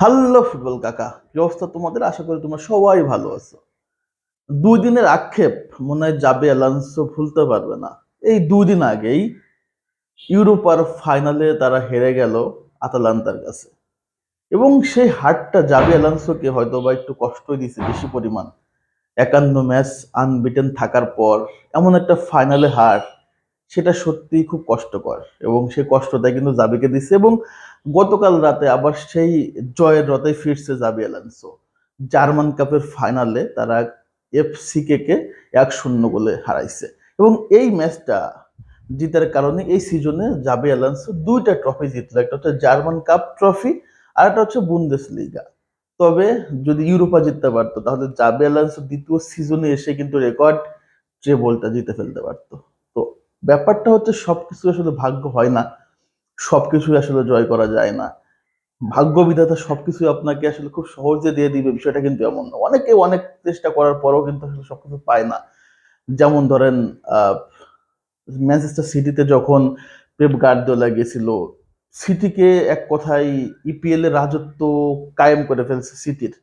Hello football কাকা, কি অবস্থা তোমাদের? আশা করি তোমরা সবাই ভালো আছো। দুই দিনের আক্ষেপ, মনে হয় যাবে অ্যালান্সো ভুলতে পারবে না। এই দুই দিন আগেই ইউরোপার ফাইনালে তারা হেরে গেল আতালান্তার কাছে। এবং সেই হারটা যাবে অ্যালান্সোকে হয়তো বা একটু কষ্টই দিছে বেশি পরিমাণ। একান্ন ম্যাচ আনবিটেন থাকার পর এমন একটা ফাইনালে হার সেটা সত্যিই খুব কষ্টকর এবং সেই কষ্টটা কিন্তু জাবিকে দিছে এবং গতকাল রাতে আবার সেই জয়ের রথে ফিরছে জাবি অ্যালান্সো। জার্মান কাপের ফাইনালে তারা এফসিকে কে এক শূন্য গোলে হারাইছে এবং এই ম্যাচটা জিতার কারণে এই সিজনে জাবি অ্যালান্সো দুইটা ট্রফি জিতলো, একটা হচ্ছে জার্মান কাপ ট্রফি আর একটা হচ্ছে বুন্দেস লিগা তবে যদি ইউরোপা জিততে পারতো তাহলে জাবি অ্যালান্সো দ্বিতীয় সিজনে এসে কিন্তু রেকর্ড ট্রেবলটা জিতে ফেলতে পারতো। ব্যাপারটা হচ্ছে সব কিছু আসলে ভাগ্য হয় না, সবকিছুই আসলে জয় করা যায় না। ভাগ্য বিধাতা সবকিছু আপনাকে আসলে খুব সহজে দিয়ে দিবে, বিষয়টা কিন্তু এমন না। অনেকে অনেক চেষ্টা করার পরেও কিন্তু আসলে সবকিছু পায় না। যেমন ধরেন ম্যানচেস্টার সিটিতে যখন পেপ গার্দিওলা গেছিল সিটিকে এক কথায় ইপিএল এর রাজত্ব কায়েম করে ফেলছে সিটির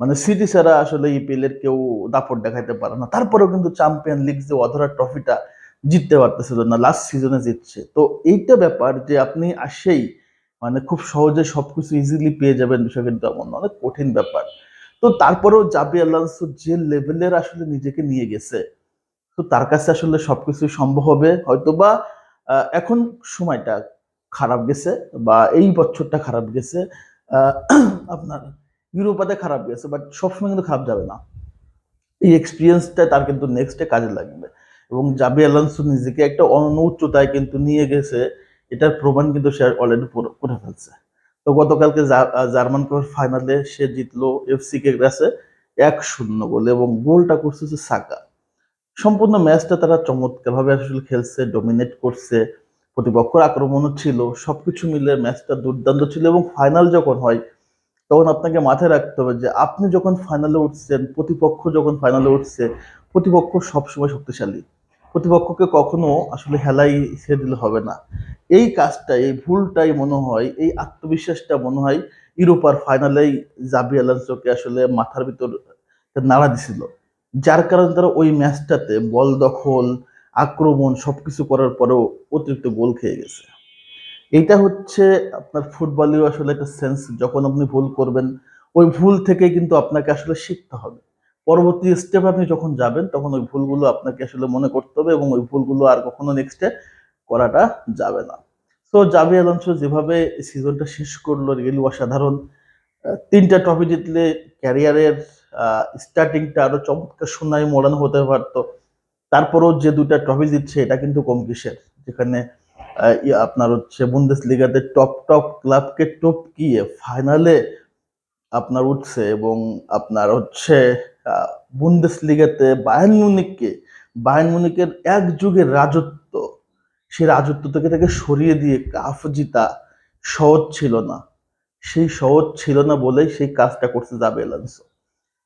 মানে সিটি ছাড়া আসলে ইপিএল এর কেউ দাপট দেখাইতে পারে না। তারপরেও কিন্তু চ্যাম্পিয়ন লিগ যে অধরা ট্রফিটা জিততে পারতেছিল না লাস্ট সিজনে জিতছে। তো এইটা ব্যাপার যে আপনি আসেই মানে খুব সহজে সবকিছু ইজিলি পেয়ে যাবেন বিষয় কিন্তু এমন অনেক কঠিন ব্যাপার। তো তারপরেও জাবি আলান্সো যে লেভেলের আসলে নিজেকে নিয়ে গেছে, তো তার কাছে আসলে সবকিছু সম্ভব হবে। হয়তোবা এখন সময়টা খারাপ গেছে বা এই বছরটা খারাপ গেছে আপনার ইউরোপাতে খারাপ গেছে বাট সবসময় কিন্তু খারাপ যাবে না। এই এক্সপিরিয়েন্সটা তার কিন্তু নেক্সটে কাজে লাগবে। এবং জাবি আলান্সো নিজেকে একটা অন্য উচ্চতায় কিন্তু নিয়ে গেছে। এটার প্রমাণ কিন্তু সে অলরেডি করে ফেলছে। তো গতকালকে জার্মান কাপের ফাইনালে সে জিতলো এফসি কে কাছে এক শূন্য গোলে এবং গোলটা করছে হচ্ছে সাকা। সম্পূর্ণ ম্যাচটা তারা চমৎকারভাবে আসলে খেলছে ডমিনেট করছে, প্রতিপক্ষের আক্রমণও ছিল, সবকিছু মিলে ম্যাচটা দুর্দান্ত ছিল এবং ফাইনাল যখন হয়, তখন আপনাকে মাথায় রাখতে হবে যে আপনি যখন ফাইনালে উঠছেন, প্রতিপক্ষ যখন ফাইনালে উঠছে, প্রতিপক্ষ সবসময় শক্তিশালী। প্রতিপক্ষকে কখনো আসলে হেলাই ছেড়ে দিলে হবে না। এই কাজটা, এই ভুলটাই মনে হয়, এই আত্মবিশ্বাসটা মনে হয় ইউরোপার ফাইনালেই জাবি অ্যালান্সোকে আসলে মাথার ভিতর নাড়া দিছিল। যার কারণে তারা ওই ম্যাচটাতে বল দখল, আক্রমণ, সবকিছু করার পরেও অতিরিক্ত গোল খেয়ে গেছে। এইটা হচ্ছে আপনার ফুটবলেও আসলে একটা সেন্স, যখন আপনি ভুল করবেন, ওই ভুল থেকে কিন্তু আপনাকে আসলে শিখতে হবে। পরবর্তী স্টেপ আপনি যখন যাবেন, তখন ওই ভুলগুলো আপনাকে আসলে মনে করতে হবে এবং ওই ভুলগুলো আর কখনো নেক্সটে করাটা যাবে না। তো জাবি আলানসো যেভাবে সিজনটা শেষ করল রিয়েলি অসাধারণ। তিনটা ট্রফি জিতলে ক্যারিয়ারের স্টার্টিংটা আরও চমৎকার সোনায় মোড়ানো হতে পারতো। তারপরও যে দুইটা ট্রফি জিতছে, এটা কিন্তু কম কিসের যেখানে আপনার হচ্ছে বুন্দেস লিগাতে টপ টপ ক্লাবকে টপকিয়ে ফাইনালে আপনার উঠছে এবং আপনার হচ্ছে বুন্দেস লিগাতে বায়ান মুনিককে বায়ান মুনিকের এক যুগের রাজত্ব। সেই রাজত্ব থেকে তাকে সরিয়ে দিয়ে কাফ জিতা সহজ ছিল না। সেই সহজ ছিল না বলেই সেই কাজটা করছে যাবে এলান্সো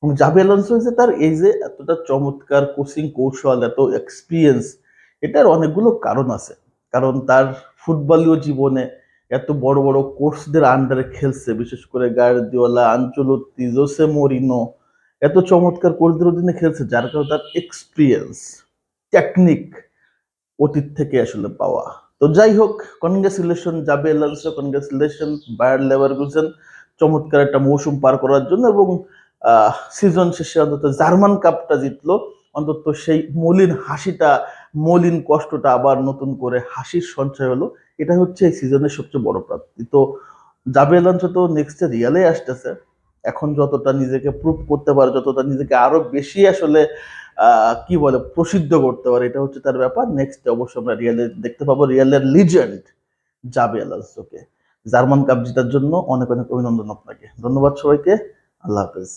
এবং জাবি অ্যালোনসো হচ্ছে তার এই যে এতটা চমৎকার কোচিং কৌশল, এত এক্সপিরিয়েন্স এটার অনেকগুলো কারণ আছে। কারণ তার ফুটবলীয় জীবনে এত বড় বড় কোর্সদের আন্ডারে খেলছে। বিশেষ করে গার্দিওলা আঞ্চলত্তি জোসে মরিনো এত চমৎকার কোর্সদের অধীনে খেলছে যার কারণে তার এক্সপিরিয়েন্স টেকনিক অতীত থেকে আসলে পাওয়া। তো যাই হোক congratulation Xabi Alonso congratulation Bayer Leverkusen চমৎকার একটা মৌসুম পার করার জন্য এবং সিজন শেষে অন্তত জার্মান কাপটা জিতলো। অন্তত সেই মলিন হাসিটা, মলিন কষ্টটা আবার নতুন করে হাসির সঞ্চয় হলো। এটা হচ্ছে এই সিজনের সবচেয়ে বড় প্রাপ্তি। তো জাবে এলান্সো তো নেক্সটে রিয়ালে আসতেছে। এখন যতটা নিজেকে প্রুভ করতে পারে, যতটা নিজেকে আরও বেশি আসলে কি বলে, প্রসিদ্ধ করতে পারে, এটা হচ্ছে তার ব্যাপার। নেক্সট অবশ্য আমরা রিয়ালে দেখতে পাবো। রিয়ালের লিজেন্ড জাবে আলান্সোকে জার্মান কাপ জেতার জন্য অনেক অনেক অভিনন্দন আপনাকে। ধন্যবাদ সবাইকে। আল্লাহ হাফেজ।